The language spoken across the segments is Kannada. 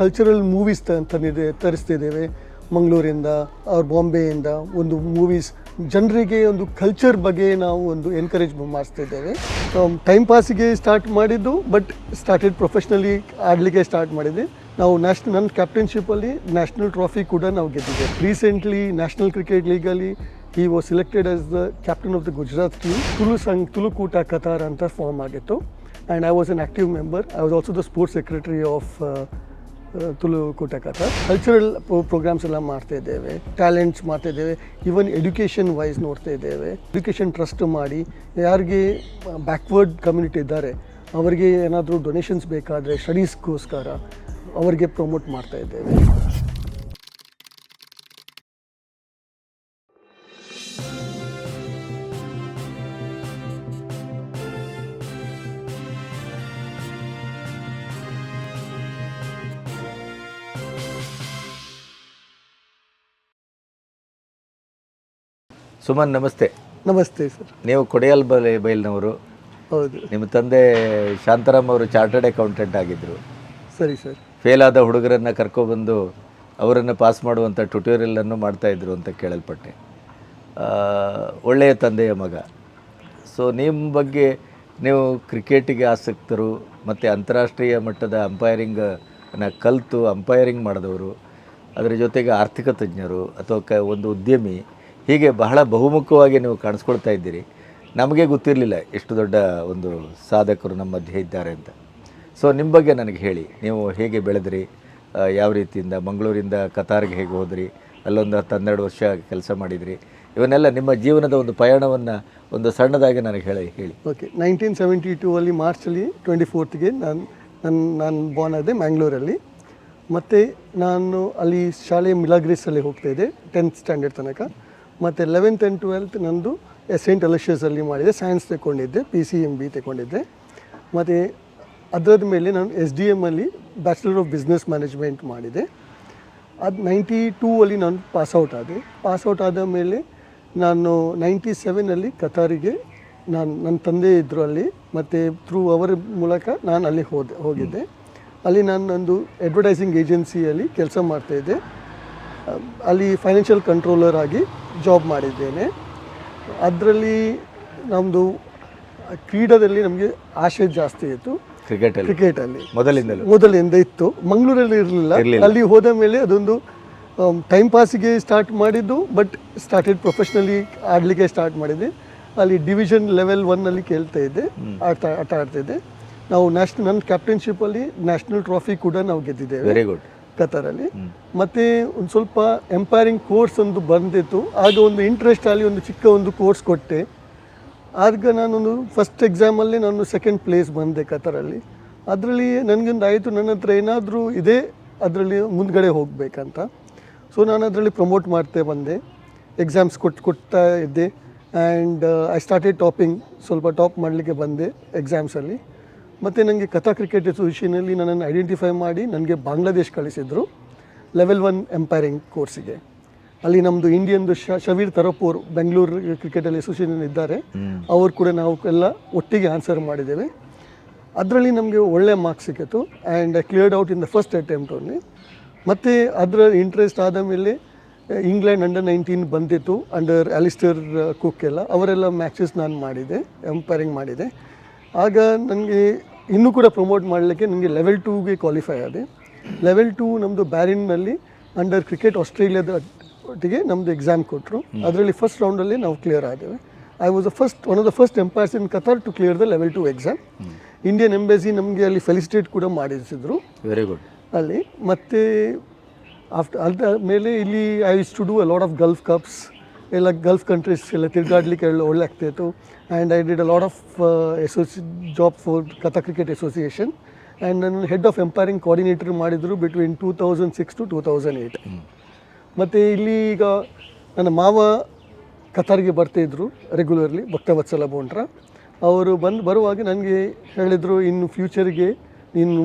ಕಲ್ಚರಲ್ ಮೂವೀಸ್ ತಂದಿದೆ ತರಿಸ್ತಿದ್ದೇವೆ. ಮಂಗಳೂರಿಂದ ಅವ್ರ ಬಾಂಬೆಯಿಂದ ಒಂದು ಮೂವೀಸ್ ಜನರಿಗೆ ಒಂದು ಕಲ್ಚರ್ ಬಗ್ಗೆ ನಾವು ಒಂದು ಎನ್ಕರೇಜ್ ಮಾಡಿಸ್ತಿದ್ದೇವೆ. ಟೈಮ್ ಪಾಸಿಗೆ ಸ್ಟಾರ್ಟ್ ಮಾಡಿದ್ದು ಬಟ್ ಸ್ಟಾರ್ಟೆಡ್ ಪ್ರೊಫೆಷ್ನಲಿ ಆಡಲಿಕ್ಕೆ ಸ್ಟಾರ್ಟ್ ಮಾಡಿದೆ. ನಾವು ನ್ಯಾಷನಲ್ ನನ್ನ ಕ್ಯಾಪ್ಟನ್ಶಿಪ್ಪಲ್ಲಿ ನ್ಯಾಷನಲ್ ಟ್ರಾಫಿ ಕೂಡ ನಾವು ಗೆದ್ದಿದ್ದೇವೆ. Recently national cricket legally he was selected as the captain of the Gujarat team Tulu Sangha Tulukoota Qatar ಅಂತ ಫಾರ್ಮ್ ಆಗಿತ್ತು. And I was an active member I was also the sports secretary of Tulu ಕೂಟಕಥ. Cultural programmes ಎಲ್ಲ ಮಾಡ್ತಾ ಇದ್ದೇವೆ. ಟ್ಯಾಲೆಂಟ್ಸ್ ಮಾಡ್ತಾ ಇದ್ದೇವೆ. ಈವನ್ ಎಜುಕೇಷನ್ ವೈಸ್ ನೋಡ್ತಾ ಇದ್ದೇವೆ. ಎಜುಕೇಷನ್ ಟ್ರಸ್ಟ್ ಮಾಡಿ ಯಾರಿಗೆ ಬ್ಯಾಕ್ವರ್ಡ್ ಕಮ್ಯುನಿಟಿ ಇದ್ದಾರೆ, ಅವರಿಗೆ ಏನಾದರೂ ಡೊನೇಷನ್ಸ್ ಬೇಕಾದರೆ ಸ್ಟಡೀಸ್ಗೋಸ್ಕರ ಅವರಿಗೆ ಪ್ರಮೋಟ್ ಮಾಡ್ತಾ ಇದ್ದೇವೆ. ಸುಮನ್ ನಮಸ್ತೆ. ನಮಸ್ತೆ ಸರ್. ನೀವು ಕೊಡೆಯಲ್ ಬಲೆ ಬೈಲ್ನವರು. ಹೌದು. ನಿಮ್ಮ ತಂದೆ ಶಾಂತಾರಾಮ್ ಅವರು ಚಾರ್ಟರ್ಡ್ ಅಕೌಂಟೆಂಟ್ ಆಗಿದ್ದರು ಸರಿ ಸರ್. ಫೇಲ್ ಆದ ಹುಡುಗರನ್ನು ಕರ್ಕೊಬಂದು ಅವರನ್ನು ಪಾಸ್ ಮಾಡುವಂಥ ಟ್ಯುಟೋರಿಯಲನ್ನು ಮಾಡ್ತಾಯಿದ್ರು ಅಂತ ಕೇಳಲ್ಪಟ್ಟೆ. ಒಳ್ಳೆಯ ತಂದೆಯ ಮಗ. ಸೊ ನಿಮ್ಮ ಬಗ್ಗೆ ನೀವು ಕ್ರಿಕೆಟಿಗೆ ಆಸಕ್ತರು ಮತ್ತು ಅಂತಾರಾಷ್ಟ್ರೀಯ ಮಟ್ಟದ ಅಂಪೈರಿಂಗನ್ನು ಕಲಿತು ಅಂಪೈರಿಂಗ್ ಮಾಡಿದವರು ಅದರ ಜೊತೆಗೆ ಆರ್ಥಿಕ ತಜ್ಞರು ಅಥವಾ ಕ ಒಂದು ಉದ್ಯಮಿ ಹೀಗೆ ಬಹಳ ಬಹುಮುಖವಾಗಿ ನೀವು ಕಾಣಿಸ್ಕೊಳ್ತಾ ಇದ್ದೀರಿ. ನಮಗೆ ಗೊತ್ತಿರಲಿಲ್ಲ ಎಷ್ಟು ದೊಡ್ಡ ಒಂದು ಸಾಧಕರು ನಮ್ಮ ಮಧ್ಯೆ ಇದ್ದಾರೆ ಅಂತ. ಸೊ ನಿಮ್ಮ ಬಗ್ಗೆ ನನಗೆ ಹೇಳಿ, ನೀವು ಹೇಗೆ ಬೆಳೆದ್ರಿ? ಯಾವ ರೀತಿಯಿಂದ? ಮಂಗಳೂರಿಂದ ಕತಾರ್ಗೆ ಹೇಗೆ ಹೋದ್ರಿ? ಅಲ್ಲೊಂದು ಹನ್ನೆರಡು ವರ್ಷ ಕೆಲಸ ಮಾಡಿದ್ರಿ. ಇವನ್ನೆಲ್ಲ ನಿಮ್ಮ ಜೀವನದ ಒಂದು ಪಯಣವನ್ನು ಒಂದು ಸಣ್ಣದಾಗಿ ನನಗೆ ಹೇಳಿ ಹೇಳಿ. ಓಕೆ ನೈನ್ಟೀನ್ ಸೆವೆಂಟಿ ಟೂ ಅಲ್ಲಿ ಮಾರ್ಚಲ್ಲಿ ಟ್ವೆಂಟಿ ಫೋರ್ತ್ಗೆ ನಾನು ನನ್ನ ನಾನು ಬಾರ್ನ್ ಆದೆ ಮ್ಯಾಂಗ್ಳೂರಲ್ಲಿ ಮತ್ತು ನಾನು ಅಲ್ಲಿ ಶಾಲೆ ಮಿಲಾಗ್ರೀಸಲ್ಲಿ ಹೋಗ್ತಾ ಇದ್ದೆ ಟೆಂತ್ ಸ್ಟ್ಯಾಂಡರ್ಡ್ ತನಕ. ಮತ್ತು ಲೆವೆಂತ್ ಆ್ಯಂಡ್ ಟ್ವೆಲ್ತ್ ನಂದು ಸೆಂಟ್ ಅಲಶಿಯಸಲ್ಲಿ ಮಾಡಿದೆ ಸೈನ್ಸ್ ತಗೊಂಡಿದ್ದೆ ಪಿ ಸಿ ಎಂ ಬಿ ತಗೊಂಡಿದ್ದೆ ಮತ್ತು ಅದರದ ಮೇಲೆ ನಾನು ಎಸ್ ಡಿ ಎಮ್ಮಲ್ಲಿ ಬ್ಯಾಚುಲರ್ ಆಫ್ ಬಿಸ್ನೆಸ್ ಮ್ಯಾನೇಜ್ಮೆಂಟ್ ಮಾಡಿದೆ. ಅದು ನೈಂಟಿ ಟೂ ಅಲ್ಲಿ ನಾನು ಪಾಸ್ಔಟ್ ಆದೆ. ಪಾಸ್ಔಟ್ ಆದ ಮೇಲೆ ನಾನು ನೈಂಟಿ ಸೆವೆನಲ್ಲಿ ಕತಾರಿಗೆ ನಾನು ನನ್ನ ತಂದೆ ಇದ್ದರು ಅಲ್ಲಿ, ಮತ್ತು ಥ್ರೂ ಅವರ ಮೂಲಕ ನಾನು ಅಲ್ಲಿ ಹೋದೆ, ಹೋಗಿದ್ದೆ. ಅಲ್ಲಿ ನಾನು ನಂದು ಅಡ್ವರ್ಟೈಸಿಂಗ್ ಏಜೆನ್ಸಿಯಲ್ಲಿ ಕೆಲಸ ಮಾಡ್ತಾಯಿದ್ದೆ ಅಲ್ಲಿ ಫೈನಾನ್ಷಿಯಲ್ ಕಂಟ್ರೋಲರ್ ಆಗಿ ಜಾಬ್ ಮಾಡಿದ್ದೇನೆ. ಅದರಲ್ಲಿ ನಮ್ಮದು ಕ್ರೀಡಾದಲ್ಲಿ ನಮಗೆ ಆಸೆ ಜಾಸ್ತಿ ಇತ್ತು. ಕ್ರಿಕೆಟಲ್ಲಿ ಕ್ರಿಕೆಟಲ್ಲಿ. ಮೊದಲಿಂದಲೂ? ಮೊದಲಿಂದ ಇತ್ತು. ಮಂಗಳೂರಲ್ಲಿ ಇರಲಿಲ್ಲ. ಅಲ್ಲಿ ಹೋದ ಮೇಲೆ ಅದೊಂದು ಟೈಮ್ ಪಾಸಿಗೆ ಸ್ಟಾರ್ಟ್ ಮಾಡಿದ್ದು ಬಟ್ ಸ್ಟಾರ್ಟೆಡ್ ಪ್ರೊಫೆಷ್ನಲಿ ಆಡಲಿಕ್ಕೆ ಸ್ಟಾರ್ಟ್ ಮಾಡಿದೆ ಅಲ್ಲಿ ಡಿವಿಷನ್ ಲೆವೆಲ್ ಒನ್ನಲ್ಲಿ ಕೇಳ್ತಾ ಇದ್ದೆ. ಆಟ ಆಟ ಆಡ್ತಾ ಇದ್ದೆ. ನಾವು ನ್ಯಾಷನಲ್ ನನ್ನ ಕ್ಯಾಪ್ಟನ್ಶಿಪ್ಪಲ್ಲಿ ನ್ಯಾಷನಲ್ ಟ್ರಾಫಿ ಕೂಡ ನಾವು ಗೆದ್ದಿದ್ದೇವೆ. ವೆರಿ ಗುಡ್ ಕತಾರಲ್ಲಿ. ಮತ್ತು ಒಂದು ಸ್ವಲ್ಪ ಎಂಪೈರಿಂಗ್ ಕೋರ್ಸ್ ಒಂದು ಬಂದಿತ್ತು. ಆಗ ಒಂದು ಇಂಟ್ರೆಸ್ಟ್ ಅಲ್ಲಿ ಒಂದು ಚಿಕ್ಕ ಒಂದು ಕೋರ್ಸ್ ಕೊಟ್ಟೆ. ಆಗ ನಾನೊಂದು ಫಸ್ಟ್ ಎಕ್ಸಾಮಲ್ಲಿ ನಾನು ಸೆಕೆಂಡ್ ಪ್ಲೇಸ್ ಬಂದೆ ಕತಾರಲ್ಲಿ. ಅದರಲ್ಲಿ ನನಗೊಂದು ಆಯಿತು ನನ್ನ ಹತ್ರ ಏನಾದರೂ ಇದೆ ಅದರಲ್ಲಿ ಮುಂದ್ಗಡೆ ಹೋಗಬೇಕಂತ. ಸೊ ನಾನು ಅದರಲ್ಲಿ ಪ್ರಮೋಟ್ ಮಾಡ್ತೇ ಬಂದೆ. ಎಕ್ಸಾಮ್ಸ್ ಕೊಟ್ಟು ಕೊಡ್ತಾ ಇದ್ದೆ. ಆ್ಯಂಡ್ ಐ ಸ್ಟಾರ್ಟೆಡ್ ಟಾಪಿಂಗ್ ಸ್ವಲ್ಪ ಟಾಪ್ ಮಾಡಲಿಕ್ಕೆ ಬಂದೆ ಎಕ್ಸಾಮ್ಸಲ್ಲಿ ಮತ್ತು ನನಗೆ ಕಥಾ ಕ್ರಿಕೆಟ್ ಅಸೋಸಿಯೇಷನಲ್ಲಿ ನನ್ನನ್ನು ಐಡೆಂಟಿಫೈ ಮಾಡಿ ನನಗೆ ಬಾಂಗ್ಲಾದೇಶ್ ಕಳಿಸಿದರು. ಲೆವೆಲ್ ಒನ್ ಎಂಪೈರಿಂಗ್ ಕೋರ್ಸಿಗೆ ಅಲ್ಲಿ ನಮ್ಮದು ಇಂಡಿಯನ್ದು ಶ ಶವೀರ್ ತರಪೂರ್ ಬೆಂಗಳೂರು ಕ್ರಿಕೆಟಲ್ಲಿ ಅಸೋಸಿಯೇಷನ್ ಇದ್ದಾರೆ. ಅವರು ಕೂಡ ನಾವು ಎಲ್ಲ ಒಟ್ಟಿಗೆ ಆನ್ಸರ್ ಮಾಡಿದ್ದೇವೆ. ಅದರಲ್ಲಿ ನಮಗೆ ಒಳ್ಳೆ ಮಾರ್ಕ್ಸ್ ಸಿಕ್ಕಿತು and I cleared out in the first attempt only ಮತ್ತು ಅದರ ಇಂಟ್ರೆಸ್ಟ್ ಆದ ಮೇಲೆ ಇಂಗ್ಲೆಂಡ್ ಅಂಡರ್ ನೈನ್ಟೀನ್ ಬಂದಿತ್ತು ಅಂಡರ್ ಅಲಿಸ್ಟರ್ ಕುಕ್ ಎಲ್ಲ. ಅವರೆಲ್ಲ ಮ್ಯಾಚಸ್ ನಾನು ಮಾಡಿದೆ ಎಂಪೈರಿಂಗ್ ಮಾಡಿದೆ ಆಗ ನನಗೆ ಇನ್ನೂ ಕೂಡ ಪ್ರಮೋಟ್ ಮಾಡಲಿಕ್ಕೆ ನನಗೆ ಲೆವೆಲ್ ಟೂಗೆ ಕ್ವಾಲಿಫೈ ಆದೆ. ಲೆವೆಲ್ ಟೂ ನಮ್ಮದು ಬ್ಯಾರಿನ್ನಲ್ಲಿ ಅಂಡರ್ ಕ್ರಿಕೆಟ್ ಆಸ್ಟ್ರೇಲಿಯಾದ ಒಟ್ಟಿಗೆ ನಮ್ಮದು ಎಕ್ಸಾಮ್ ಕೊಟ್ಟರು ಅದರಲ್ಲಿ ಫಸ್ಟ್ ರೌಂಡಲ್ಲಿ ನಾವು clear ಆದೇವೆ. I was the first one of the first umpires in Qatar to clear the level two exam Indian embassy ನಮಗೆ ಅಲ್ಲಿ ಫೆಲಿಸಿಟೇಟ್ ಕೂಡ ಮಾಡಿಸಿದ್ರು. ವೆರಿ ಗುಡ್ ಅಲ್ಲಿ. ಮತ್ತು ಆಫ್ಟರ್ ಅದ ಮೇಲೆ ಇಲ್ಲಿ I use to do a lot of Gulf cups ಎಲ್ಲ ಗಲ್ಫ್ ಕಂಟ್ರೀಸ್ ಎಲ್ಲ ತಿರುಗಾಡ್ಲಿಕ್ಕೆ ಎಲ್ಲ ಒಳ್ಳೆ ಆಗ್ತಾಯಿತ್ತು and I did a lot of ಎಸೋಸಿ job for Qatar cricket association and ನನ್ನ ಹೆಡ್ ಆಫ್ ಎಂಪೈರಿಂಗ್ ಕೋಆರ್ಡಿನೇಟರ್ ಮಾಡಿದರು between two thousand six to two thousand eight ಮತ್ತು ಇಲ್ಲಿ ಈಗ ನನ್ನ ಮಾವ ಕತಾರ್ಗೆ ಬರ್ತಾಯಿದ್ರು ರೆಗ್ಯುಲರ್ಲಿ ಭಕ್ತವತ್ಸಲ ಬೋಂಡ್ರ ಅವರು ಬಂದು, ಬರುವಾಗ ನನಗೆ ಹೇಳಿದರು, ಇನ್ನು ಫ್ಯೂಚರ್ಗೆ ನೀನು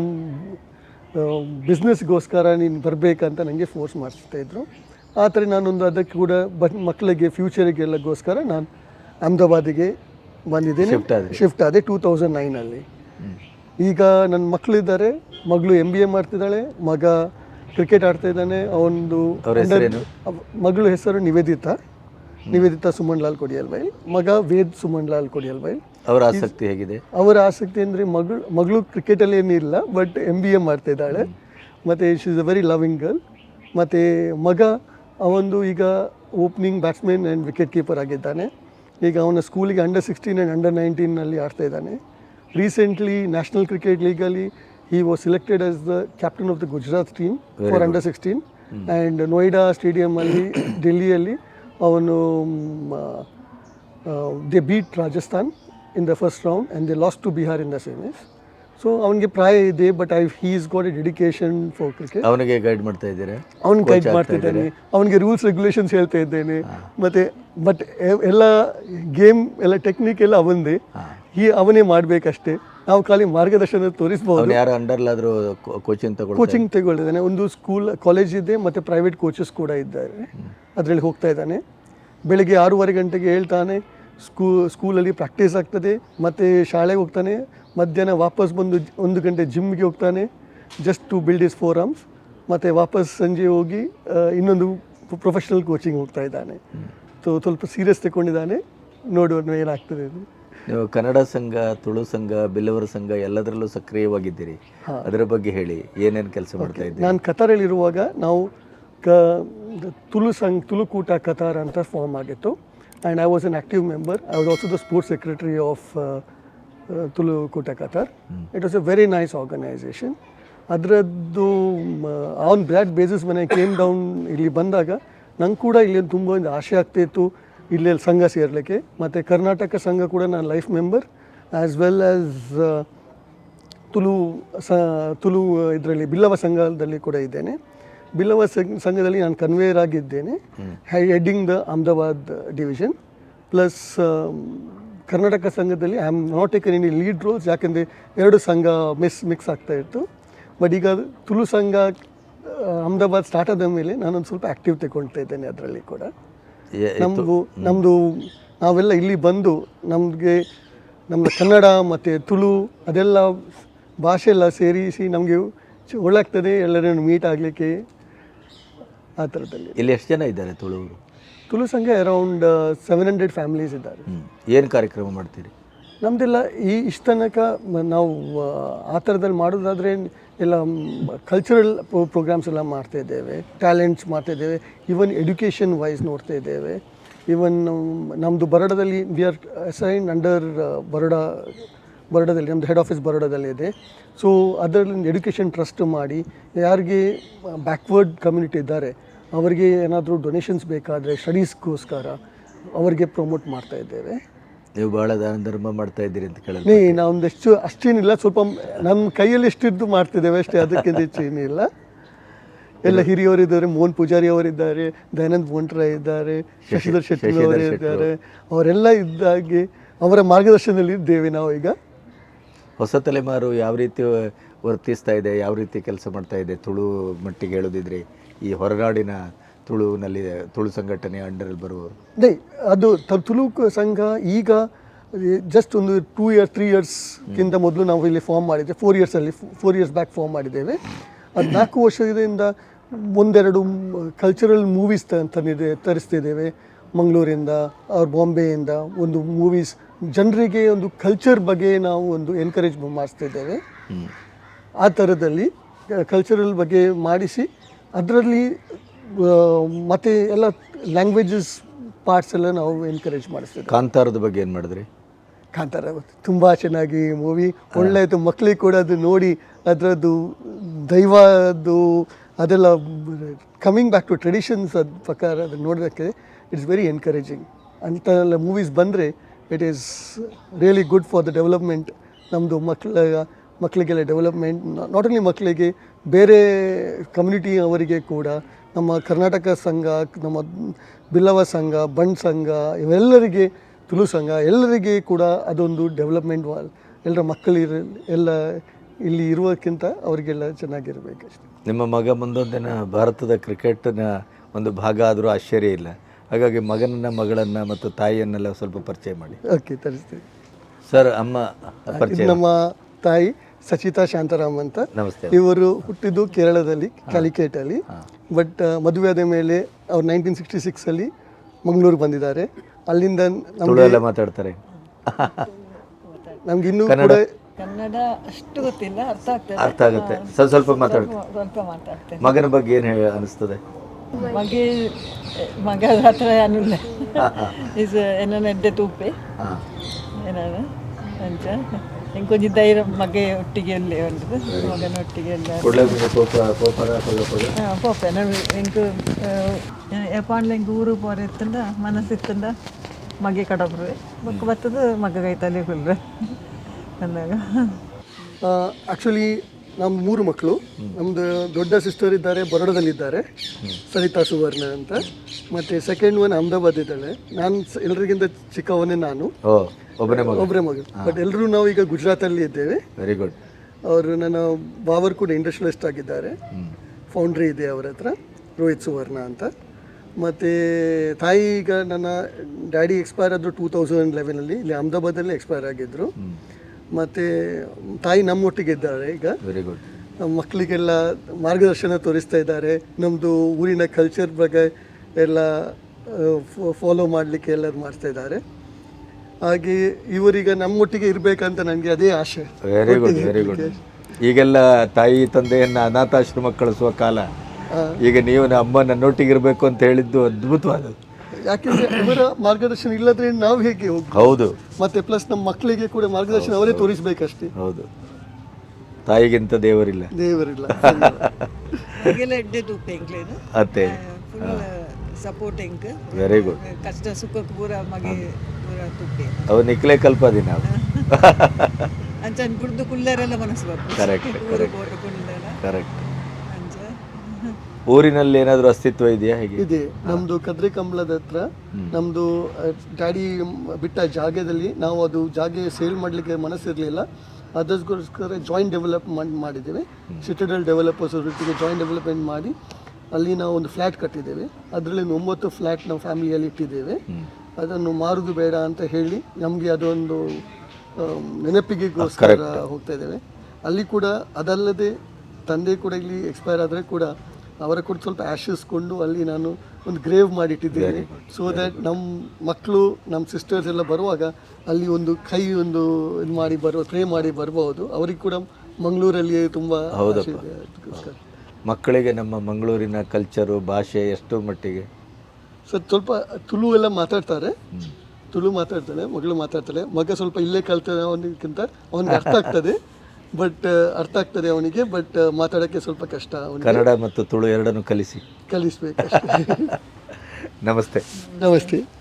ಬಿಸ್ನೆಸ್ಗೋಸ್ಕರ ನೀನು ಬರಬೇಕಂತ ನನಗೆ ಫೋರ್ಸ್ ಮಾಡಿಸ್ತಾಯಿದ್ರು ಆ ಥರ ನಾನೊಂದು ಅದಕ್ಕೆ ಕೂಡ ಬ ಮಕ್ಕಳಿಗೆ ಫ್ಯೂಚರಿಗೆಲ್ಲಗೋಸ್ಕರ ನಾನು ಅಹಮದಾಬಾದಿಗೆ ಬಂದಿದ್ದೇನೆ. ಶಿಫ್ಟ್ ಆದೆ ಟೂ ತೌಸಂಡ್ ನೈನಲ್ಲಿ ಈಗ ನನ್ನ ಮಕ್ಕಳಿದ್ದಾರೆ ಮಗಳು ಎಂ ಬಿ ಎ ಮಾಡ್ತಿದ್ದಾಳೆ ಮಗ ಕ್ರಿಕೆಟ್ ಆಡ್ತಾ ಇದ್ದಾನೆ ಅವನದು ಮಗಳು ಹೆಸರು ನಿವೇದಿತಾ. ನಿವೇದಿತಾ ಸುಮನ್ ಲಾಲ್ ಕೊಡಿಯಲ್ಬೈಲ್ ಮಗ ವೇದ್ ಸುಮನ್ ಲಾಲ್ ಕೊಡಿಯಲ್ಬೈಲ್ ಅವರ ಆಸಕ್ತಿ ಹೇಗಿದೆ? ಅವರ ಆಸಕ್ತಿ ಅಂದರೆ ಮಗಳು ಮಗಳು ಕ್ರಿಕೆಟಲ್ಲಿ ಏನಿಲ್ಲ ಬಟ್ ಎಂ ಬಿ ಎ ಮಾಡ್ತಾ ಇದ್ದಾಳೆ ಮತ್ತು she is a very loving girl ಮತ್ತು ಮಗ ಅವನು ಈಗ opening batsman and wicket keeper ಆಗಿದ್ದಾನೆ. ಈಗ ಅವನ ಸ್ಕೂಲಿಗೆ ಅಂಡರ್ ಸಿಕ್ಸ್ಟೀನ್ ಆ್ಯಂಡ್ ಅಂಡರ್ ನೈನ್ಟೀನಲ್ಲಿ ಆಡ್ತಾ ಇದ್ದಾನೆ. Recently national cricket legally he was selected as the captain of the Gujarat team for under sixteen and Noida ಸ್ಟೇಡಿಯಮಲ್ಲಿ ಡೆಲ್ಲಿಯಲ್ಲಿ ಅವನು they beat Rajasthan in the first round and they lost to Bihar in the semis so ಅವನಿಗೆ ಪ್ರಾಯ ಇದೆ but I he's got a dedication for cricket ಅವನಿಗೆ ಗೈಡ್ ಮಾಡ್ತಾ ಇದ್ದೀರಾ? ಅವ್ನು ಗೈಡ್ ಮಾಡ್ತಾ ಇದ್ದಾನೆ. ಅವನಿಗೆ ರೂಲ್ಸ್ ರೆಗ್ಯುಲೇಷನ್ಸ್ ಹೇಳ್ತಾ ಇದ್ದೇನೆ. ಮತ್ತು ಬಟ್ ಎಲ್ಲ ಗೇಮ್ ಎಲ್ಲ ಟೆಕ್ನಿಕ್ ಎಲ್ಲ ಅವನದೇ. ಈ ಅವನೇ ಮಾಡಬೇಕಷ್ಟೇ. ನಾವು ಖಾಲಿ ಮಾರ್ಗದರ್ಶನ ತೋರಿಸ್ಬೋದು. ಅವನು ಯಾರು ಅಂಡರ್ಲಾದರೂ ಕೋಚಿಂಗ್ ತಗೊಂಡು ಕೋಚಿಂಗ್ ತಗೊಳ್ತಿದ್ದಾನೆ. ಒಂದು ಸ್ಕೂಲ್ ಕಾಲೇಜ್ ಇದೆ ಮತ್ತು ಪ್ರೈವೇಟ್ ಕೋಚಸ್ ಕೂಡ ಇದ್ದಾರೆ. ಅದರಲ್ಲಿ ಹೋಗ್ತಾ ಇದ್ದಾನೆ. ಬೆಳಿಗ್ಗೆ ಆರೂವರೆ ಗಂಟೆಗೆ ಹೇಳ್ತಾನೆ ಸ್ಕೂ ಸ್ಕೂಲಲ್ಲಿ ಪ್ರಾಕ್ಟೀಸ್ ಆಗ್ತದೆ ಮತ್ತು ಶಾಲೆಗೆ ಹೋಗ್ತಾನೆ ಮಧ್ಯಾಹ್ನ ವಾಪಸ್ ಬಂದು ಒಂದು ಗಂಟೆ ಜಿಮ್ಗೆ ಹೋಗ್ತಾನೆ. Just to build his forearms ಮತ್ತು ವಾಪಸ್ ಸಂಜೆ ಹೋಗಿ ಇನ್ನೊಂದು ಪ್ರೊಫೆಷ್ನಲ್ ಕೋಚಿಂಗ್ ಹೋಗ್ತಾ ಇದ್ದಾನೆ. ಸೊ ಸ್ವಲ್ಪ ಸೀರಿಯಸ್ ತಗೊಂಡಿದ್ದಾನೆ ನೋಡುವ ಏನಾಗ್ತದೆ ನೀವು ಕನ್ನಡ ಸಂಘ ತುಳು ಸಂಘ ಬಿಲ್ಲವರ ಸಂಘ ಎಲ್ಲದರಲ್ಲೂ ಸಕ್ರಿಯವಾಗಿದ್ದೀರಿ. ಅದರ ಬಗ್ಗೆ ಹೇಳಿ ಏನೇನು ಕೆಲಸ ಮಾಡ್ತಾ ಇದ್ದೀರಿ? ನಾನು ಕತಾರಲ್ಲಿರುವಾಗ ನಾವು ಕ ತುಳು ಸಂಘ ತುಳುಕೂಟ ಕತಾರ ಅಂತ ಫಾರ್ಮ್ ಆಗಿತ್ತು. And I was an active member I was also the sports secretary of Tulukoota Qatar it was a very nice organisation ಅದರದ್ದು ಆನ್ ಬ್ಯಾಟ್ ಬೇಸಿಸ್ ಮನೆ ಕೇಮ್ ಡೌನ್ ಇಲ್ಲಿ ಬಂದಾಗ ನಂಗೆ ಕೂಡ ಇಲ್ಲಿ ತುಂಬ ಒಂದು ಆಸೆ ಆಗ್ತಾಯಿತ್ತು ಇಲ್ಲಿ ಸಂಘ ಸೇರಲಿಕ್ಕೆ. ಮತ್ತು ಕರ್ನಾಟಕ ಸಂಘ ಕೂಡ ನಾನು life member as well as Tulu ಸ ತುಳು ಇದರಲ್ಲಿ ಬಿಲ್ಲವ ಸಂಘದಲ್ಲಿ ಕೂಡ ಇದ್ದೇನೆ. ಬಿಲ್ಲವ ಸಂಘ- ಸಂಘದಲ್ಲಿ ನಾನು ಕನ್ವೇಯರ್ ಆಗಿದ್ದೇನೆ. Heading the Ahmedabad division plus Karnataka ಸಂಘದಲ್ಲಿ I am not taken in lead roles ಯಾಕೆಂದರೆ ಎರಡು ಸಂಘ ಮಿಸ್ ಮಿಕ್ಸ್ ಆಗ್ತಾ ಇತ್ತು. ಬಟ್ ಈಗ ತುಳು ಸಂಘ ಅಹಮದಾಬಾದ್ ಸ್ಟಾರ್ಟ್ ಆದ ಮೇಲೆ ನಾನೊಂದು ಸ್ವಲ್ಪ ಆ್ಯಕ್ಟಿವ್ ತಗೊಳ್ತಾ ಇದ್ದೇನೆ ಅದರಲ್ಲಿ ಕೂಡ. ನಮ್ಮದು ನಮಗೂ ನಮ್ಮದು ನಾವೆಲ್ಲ ಇಲ್ಲಿ ಬಂದು ನಮಗೆ ನಮ್ಮ ಕನ್ನಡ ಮತ್ತು ತುಳು ಅದೆಲ್ಲ ಭಾಷೆ ಎಲ್ಲ ಸೇರಿಸಿ ನಮಗೆ ಒಳ್ಳಾಗ್ತದೆ ಎಲ್ಲರನ್ನು ಮೀಟ್ ಆಗಲಿಕ್ಕೆ ಆ ಥರದಲ್ಲಿ ಇಲ್ಲಿ ಎಷ್ಟು ಜನ ಇದ್ದಾರೆ ತುಳುವರು ತುಳು ಸಂಘ ಅರೌಂಡ್ ಸೆವೆನ್ ಹಂಡ್ರೆಡ್ ಫ್ಯಾಮಿಲೀಸ್ ಇದ್ದಾರೆ. ಏನು ಕಾರ್ಯಕ್ರಮ ಮಾಡ್ತೀರಿ? ನಮ್ಮದೆಲ್ಲ ಈ ಇಷ್ಟು ತನಕ ನಾವು ಆ, ಥರದಲ್ಲಿ ಮಾಡೋದಾದರೆ ಎಲ್ಲ ಕಲ್ಚರಲ್ ಪ್ರೋಗ್ರಾಮ್ಸ್ ಎಲ್ಲ ಮಾಡ್ತಾ ಇದ್ದೇವೆ. ಟ್ಯಾಲೆಂಟ್ಸ್ ಮಾಡ್ತಾ ಇದ್ದೇವೆ. ಈವನ್ ಎಡ್ಯುಕೇಷನ್ ವೈಸ್ ನೋಡ್ತಾ ಇದ್ದೇವೆ. ಈವನ್ ನಮ್ಮದು ಬರೋಡದಲ್ಲಿ we are assign under Baroda ಬರೋಡದಲ್ಲಿ ನಮ್ಮದು ಹೆಡ್ ಆಫೀಸ್ ಬರೋಡದಲ್ಲಿ ಇದೆ. ಸೊ ಅದರಲ್ಲಿ ಎಡ್ಯುಕೇಷನ್ ಟ್ರಸ್ಟ್ ಮಾಡಿ ಯಾರಿಗೆ ಬ್ಯಾಕ್ವರ್ಡ್ ಕಮ್ಯುನಿಟಿ ಇದ್ದಾರೆ ಅವರಿಗೆ ಏನಾದರೂ ಡೊನೇಷನ್ಸ್ ಬೇಕಾದರೆ ಸ್ಟಡೀಸ್ಗೋಸ್ಕರ ಅವರಿಗೆ ಪ್ರಮೋಟ್ ಮಾಡ್ತಾ ಇದ್ದೇವೆ. ನೀವು ಬಹಳ ದಾನ ಧರ್ಮ ಮಾಡ್ತಾ ಇದ್ದೀರಿ ಅಂತ ಕೇಳಿ ನೀ ನಾವೊಂದೆಷ್ಟು ಅಷ್ಟೇನಿಲ್ಲ ಸ್ವಲ್ಪ ನಮ್ಮ ಕೈಯಲ್ಲಿ ಎಷ್ಟಿದ್ದು ಮಾಡ್ತಿದ್ದೇವೆ ಅಷ್ಟೇ ಅದಕ್ಕಿಂತ ಹೆಚ್ಚು ಏನಿಲ್ಲ ಎಲ್ಲ ಹಿರಿಯವರಿದ್ದಾರೆ ಮೋಹನ್ ಪೂಜಾರಿ ಅವರಿದ್ದಾರೆ ದಯಾನಂದ್ ಬೋಂಟ್ರಾಯ್ ಇದ್ದಾರೆ ಶಶಿಧರ್ ಶೆಟ್ಟಿ ಅವರು ಇದ್ದಾರೆ. ಅವರೆಲ್ಲ ಇದ್ದಾಗಿ ಅವರ ಮಾರ್ಗದರ್ಶನದಲ್ಲಿ ಇದ್ದೇವೆ ನಾವು ಈಗ. ಹೊಸ ತಲೆಮಾರು ಯಾವ ರೀತಿ ವರ್ತಿಸ್ತಾ ಇದೆ ಯಾವ ರೀತಿ ಕೆಲಸ ಮಾಡ್ತಾ ಇದೆ ತುಳು ಮಟ್ಟಿಗೆ ಹೇಳೋದಿದ್ರೆ? ಈ ಹೊರನಾಡಿನ ತುಳುವಿನಲ್ಲಿ ತುಳು ಸಂಘಟನೆ ಅಂಡರಲ್ಲಿ ಬರುವವರು? ದೇ ಅದು ತ- ತುಳು ಸಂಘ ಈಗ ಜಸ್ಟ್ ಒಂದು ಟೂ ಇಯರ್ಸ್ ತ್ರೀ ಇಯರ್ಸ್ಗಿಂತ ಮೊದಲು ನಾವು ಇಲ್ಲಿ ಫಾರ್ಮ್ ಮಾಡಿದ್ದೆ. ಫೋರ್ ಇಯರ್ಸಲ್ಲಿ ಫೋರ್ ಇಯರ್ಸ್ ಬ್ಯಾಕ್ ಫಾರ್ಮ್ ಮಾಡಿದ್ದೇವೆ. ಅದು ನಾಲ್ಕು ವರ್ಷದಿಂದ ಒಂದೆರಡು ಕಲ್ಚರಲ್ ಮೂವೀಸ್ ತಂದಿದೆ ತರಿಸ್ತಿದ್ದೇವೆ. ಮಂಗಳೂರಿಂದ ಅವ್ರ ಬಾಂಬೆಯಿಂದ ಒಂದು ಮೂವೀಸ್ ಜನರಿಗೆ ಒಂದು ಕಲ್ಚರ್ ಬಗ್ಗೆ ನಾವು ಒಂದು ಎನ್ಕರೇಜ್ ಮಾಡಿಸ್ತಿದ್ದೇವೆ. ಆ ಥರದಲ್ಲಿ ಕಲ್ಚರಲ್ ಬಗ್ಗೆ ಮಾಡಿಸಿ ಅದರಲ್ಲಿ ಮತ್ತು ಎಲ್ಲ ಲ್ಯಾಂಗ್ವೇಜಸ್ ಪಾರ್ಟ್ಸ್ ಎಲ್ಲ ನಾವು ಎನ್ಕರೇಜ್ ಮಾಡಿಸ್ತೀವಿ ಕಾಂತಾರದ ಬಗ್ಗೆ ಏನು ಮಾಡಿದ್ರಿ? ಕಾಂತಾರ ತುಂಬ ಚೆನ್ನಾಗಿ ಮೂವಿ ಒಳ್ಳೆಯದು ಮಕ್ಕಳಿಗೆ ಕೂಡ ಅದು ನೋಡಿ ಅದರದ್ದು ದೈವದ್ದು ಅದೆಲ್ಲ ಕಮಿಂಗ್ ಬ್ಯಾಕ್ ಟು ಟ್ರೆಡಿಷನ್ಸ್ ಅದು ಪ್ರಕಾರ ಅದನ್ನು ನೋಡೋದಕ್ಕೆ ಇಟ್ಸ್ ವೆರಿ ಎನ್ಕರೇಜಿಂಗ್ ಅಂಥ ಎಲ್ಲ ಮೂವೀಸ್ ಬಂದರೆ it is really good for the development ನಮ್ಮದು ಮಕ್ಕಳ ಮಕ್ಕಳಿಗೆಲ್ಲ ಡೆವಲಪ್ಮೆಂಟ್ ನಾಟ್ ಓನ್ಲಿ ಮಕ್ಕಳಿಗೆ ಬೇರೆ ಕಮ್ಯುನಿಟಿ ಅವರಿಗೆ ಕೂಡ ನಮ್ಮ ಕರ್ನಾಟಕ ಸಂಘ ನಮ್ಮ ಬಿಲ್ಲವ ಸಂಘ ಬಂಡ್ ಸಂಘ ಇವೆಲ್ಲರಿಗೆ ತುಳು ಸಂಘ ಎಲ್ಲರಿಗೆ ಕೂಡ ಅದೊಂದು ಡೆವಲಪ್ಮೆಂಟ್ ವಾಲ್ ಎಲ್ಲರ ಮಕ್ಕಳಿರ ಎಲ್ಲ ಇಲ್ಲಿ ಇರುವಕ್ಕಿಂತ ಅವರಿಗೆಲ್ಲ ಚೆನ್ನಾಗಿರ್ಬೇಕಷ್ಟೆ. ನಿಮ್ಮ ಮಗ ಮುಂದೊಂದು ದಿನ ಭಾರತದ ಕ್ರಿಕೆಟ್ನ ಒಂದು ಭಾಗ ಆದರೂ ಆಶ್ಚರ್ಯ ಇಲ್ಲ. ಹಾಗಾಗಿ ಮಗನನ್ನ ಮಗಳನ್ನು ಮತ್ತು ತಾಯಿಯನ್ನೆಲ್ಲ ಸ್ವಲ್ಪ ಪರಿಚಯ ಮಾಡಿ. ಓಕೆ ತರಿಸ್ತೀವಿ ಸರ್ ಅಮ್ಮ ಪರಿಚಯ. ನಮ್ಮ ತಾಯಿ ಸಚಿತಾ ಶಾಂತಾರಾಮ್ ಅಂತ. ನಮಸ್ತೆ ಇವರು ಹುಟ್ಟಿದ್ದು ಕೇರಳದಲ್ಲಿ ಕ್ಯಾಲಿಕೇಟಲ್ಲಿ ಬಟ್ ಮದುವೆ ಆದ ಮೇಲೆ ಅವ್ರು ನೈನ್ಟೀನ್ ಸಿಕ್ಸ್ಟಿ ಸಿಕ್ಸಲ್ಲಿ ಮಂಗಳೂರು ಬಂದಿದ್ದಾರೆ. ಅಲ್ಲಿಂದ ಮಾತಾಡ್ತಾರೆ. ನಮ್ಗೆ ಇನ್ನೂ ಕೂಡ ಕನ್ನಡ ಅಷ್ಟು ಗೊತ್ತಿಲ್ಲ ಅರ್ಥ ಆಗ್ತದೆ. ಅರ್ಥ ಆಗುತ್ತೆ. ಸ್ವಲ್ಪ ಸ್ವಲ್ಪ ಮಾತಾಡ್ತಾರೆ ಸ್ವಲ್ಪ ಮಾತಾಡ್ತೇನೆ. ಮಗನ ಬಗ್ಗೆ ಏನು ಹೇಳಿ ಅನಿಸ್ತದೆ? ಮಗೆ ಮಗ ಹತ್ರ ಇಲ್ಲ ಇಸ್ ಏನೋ ನೆಡ್ಡೆ ತೂಪೆ. ಏನಾದ್ರು ಅಂಚ. ಇಂಕೊಂಚ ಧೈರ್ಯ ಮಗೆ ಒಟ್ಟಿಗೆ ಎಲ್ಲೆ ಉಂಟು ಮಗನ ಒಟ್ಟಿಗೆ ಎಲ್ಲ ಪೋಪೆ ನಾವು ಇಂಕ ಎಪಾಂಡ್ಲ ಇಂಕ ಊರು ಪೋರ ಇತ್ತಂದ ಮನಸ್ಸಿತ್ತಂಡ ಮಗೆ ಕಡಬ್ರು. ಬೊಕ್ಕ ಬತ್ತದ ಮಗ ಕೈತಲ್ಲಿ ಕುಲ್ರೆ ಅಂದಾಗ. ಆ್ಯಕ್ಚುಲಿ ನಮ್ಮ ಮೂರು ಮಕ್ಕಳು ನಮ್ಮದು ದೊಡ್ಡ ಸಿಸ್ಟರ್ ಇದ್ದಾರೆ ಬರೋಡದಲ್ಲಿದ್ದಾರೆ. ಸರಿತಾ ಸುವರ್ಣ ಅಂತ. ಮತ್ತೆ ಸೆಕೆಂಡ್ ಒನ್ ಅಹಮದಾಬಾದ್ ಇದ್ದಾಳೆ. ನಾನು ಎಲ್ಲರಿಗಿಂತ ಎಲ್ರಿಗಿಂತ ಚಿಕ್ಕವನೇ ನಾನು. ಒಬ್ಬರೇ ಮಗ. ಬಟ್ ಎಲ್ಲರೂ ನಾವು ಈಗ ಗುಜರಾತಲ್ಲಿ ಇದ್ದೇವೆ. ವೆರಿ ಗುಡ್ ಅವರು ನನ್ನ ಬಾವರ್ ಕೂಡ ಇಂಡಸ್ಟ್ರಿಯಲಿಸ್ಟ್ ಆಗಿದ್ದಾರೆ. ಫೌಂಡ್ರಿ ಇದೆ ಅವರ ಹತ್ರ ರೋಹಿತ್ ಸುವರ್ಣ ಅಂತ. ಮತ್ತೆ ತಾಯಿ ಈಗ ನನ್ನ ಡ್ಯಾಡಿ ಎಕ್ಸ್ಪೈರ್ ಆದರು ಟೂ ತೌಸಂಡ್ ಲೆವೆನಲ್ಲಿ ಇಲ್ಲಿ ಅಹಮದಾಬಾದಲ್ಲಿ ಎಕ್ಸ್ಪೈರ್ ಆಗಿದ್ದರು ಮತ್ತು ತಾಯಿ ನಮ್ಮೊಟ್ಟಿಗೆ ಇದ್ದಾರೆ ಈಗ. ವೆರಿ ಗುಡ್ ನಮ್ಮ ಮಕ್ಕಳಿಗೆಲ್ಲ ಮಾರ್ಗದರ್ಶನ ತೋರಿಸ್ತಾ ಇದ್ದಾರೆ. ನಮ್ಮದು ಊರಿನ ಕಲ್ಚರ್ ಬಗ್ಗೆ ಎಲ್ಲ ಫಾಲೋ ಮಾಡಲಿಕ್ಕೆ ಎಲ್ಲ ಮಾಡ್ತಾ ಇದ್ದಾರೆ. ಹಾಗೆ ಇವರೀಗ ನಮ್ಮೊಟ್ಟಿಗೆ ಇರಬೇಕಂತ ನನಗೆ ಅದೇ ಆಸೆ ವೆರಿ ಗುಡ್ ವೆರಿ ಗುಡ್ ಈಗೆಲ್ಲ ತಾಯಿ ತಂದೆಯನ್ನ ಅನಾಥಾಶ್ರಮಕ್ಕೆ ಕಳಿಸುವ ಕಾಲ. ಈಗ ನೀವು ನಮ್ಮ ಅಮ್ಮ ನನ್ನೊಟ್ಟಿಗೆ ಇರಬೇಕು ಅಂತ ಹೇಳಿದ್ದು ಅದ್ಭುತವಾದದ್ದು. ಯಾಕೆಂದ್ರೆ ಇವರ ಮಾರ್ಗದರ್ಶನ ಇಲ್ಲದ್ರೆ ನಾವು ಹೇಗೆ ಹೋಗಿ ಹೌದು. ಮತ್ತೆ ಪ್ಲಸ್ ನಮ್ಮ ಮಕ್ಕಳಿಗೆ ಕೂಡ ಮಾರ್ಗದರ್ಶನ ಅವರೇ ತೋರಿಸ್ಬೇಕಷ್ಟೇ. ಹೌದು. ತಾಯಿಗಿಂತ ದೇವರಿಲ್ಲ. ದೇವರಿಲ್ಲ. ಅತ್ತೆ. ಫುಲ್ ಸಪೋರ್ಟಿಂಗ್ ವೆರಿ ಗುಡ್ ಕಷ್ಟ ಸುಖಕ್ಕೆ ಪೂರ ಮಗೆ ಪೂರ ತುಪ್ಪೆ ಅವು ನಿಕ್ಲೆ ಕಲ್ಪದಿ ನಾವು. ಅಂಚನ್ ಬಿಡ್ದು ಕುಲ್ಲರೆಲ್ಲ ಮನಸ್ಸು ಕರೆಕ್ಟ್ ಕರೆಕ್ಟ್ ಕರೆಕ್ಟ್ ಊರಿನಲ್ಲಿ ಏನಾದರೂ ಅಸ್ತಿತ್ವ ಇದೆಯಾ ಹೇಗೆ? ಇದೆ. ನಮ್ದು ಕದ್ರಿ ಕಂಬಳದ ಹತ್ರ ನಮ್ದು ಡ್ಯಾಡಿ ಬಿಟ್ಟ ಜಾಗದಲ್ಲಿ ನಾವು ಅದು ಜಾಗ ಸೇಲ್ ಮಾಡಲಿಕ್ಕೆ ಮನಸ್ಸಿರಲಿಲ್ಲ. ಅದಕ್ಕೋಸ್ಕರ ಜಾಯಿಂಟ್ ಡೆವಲಪ್ಮೆಂಟ್ ಮಾಡಿದ್ದೇವೆ. ಸಿಟಿಡಲ್ ಡೆವಲಪರ್ಸ್ ಜೊತೆಗೆ ಜಾಯಿಂಟ್ ಡೆವಲಪ್ಮೆಂಟ್ ಮಾಡಿ ಅಲ್ಲಿ ನಾವು ಒಂದು ಫ್ಲ್ಯಾಟ್ ಕಟ್ಟಿದ್ದೇವೆ. ಅದರಲ್ಲಿ ಒಂದು ಒಂಬತ್ತು ಫ್ಲ್ಯಾಟ್ ನಾವು ಫ್ಯಾಮಿಲಿಯಲ್ಲಿ ಇಟ್ಟಿದ್ದೇವೆ. ಅದನ್ನು ಮಾರುದು ಬೇಡ ಅಂತ ಹೇಳಿ ನಮಗೆ ಅದೊಂದು ನೆನಪಿಗೆಗೋಸ್ಕರ ಹೋಗ್ತಾ ಇದ್ದೇವೆ. ಅಲ್ಲಿ ಕೂಡ ಅದಲ್ಲದೆ ತಂದೆ ಕೂಡ ಇಲ್ಲಿ ಎಕ್ಸ್ಪೈರ್ ಆದರೆ ಕೂಡ ಅವರ ಕೂಡ ಸ್ವಲ್ಪ ಆ್ಯಶಸ್ ಕೊಂಡು ಅಲ್ಲಿ ನಾನು ಒಂದು ಗ್ರೇವ್ ಮಾಡಿಟ್ಟಿದ್ದೇನೆ. ಸೊ ದ್ಯಾಟ್ ನಮ್ಮ ಮಕ್ಕಳು ನಮ್ಮ ಸಿಸ್ಟರ್ಸ್ ಎಲ್ಲ ಬರುವಾಗ ಅಲ್ಲಿ ಒಂದು ಕೈ ಒಂದು ಇದು ಮಾಡಿ ಬರುವ ಪ್ರೇ ಮಾಡಿ ಬರಬಹುದು ಅವ್ರಿಗೆ ಕೂಡ ಮಂಗಳೂರಲ್ಲಿ ತುಂಬ ಮಕ್ಕಳಿಗೆ ನಮ್ಮ ಮಂಗಳೂರಿನ ಕಲ್ಚರು ಭಾಷೆ ಎಷ್ಟು ಮಟ್ಟಿಗೆ. ಸರ್ ಸ್ವಲ್ಪ ತುಳು ಎಲ್ಲ ಮಾತಾಡ್ತಾರೆ. ತುಳು ಮಾತಾಡ್ತಾಳೆ ಮಗಳು ಮಾತಾಡ್ತಾಳೆ. ಮಗ ಸ್ವಲ್ಪ ಇಲ್ಲೇ ಕಲ್ತಾನೆ ಅವನಿಗಿಂತ ಅವನಿಗೆ ಅರ್ಥ ಆಗ್ತದೆ. ಬಟ್ ಅರ್ಥ ಆಗ್ತದೆ ಅವನಿಗೆ ಬಟ್ ಮಾತಾಡೋಕ್ಕೆ ಸ್ವಲ್ಪ ಕಷ್ಟ ಅವನಿಗೆ. ಕನ್ನಡ ಮತ್ತು ತುಳು ಎರಡನ್ನು ಕಲಿಸಿ. ಕಲಿಸ್ಬೇಕು ನಮಸ್ತೆ. ನಮಸ್ತೆ.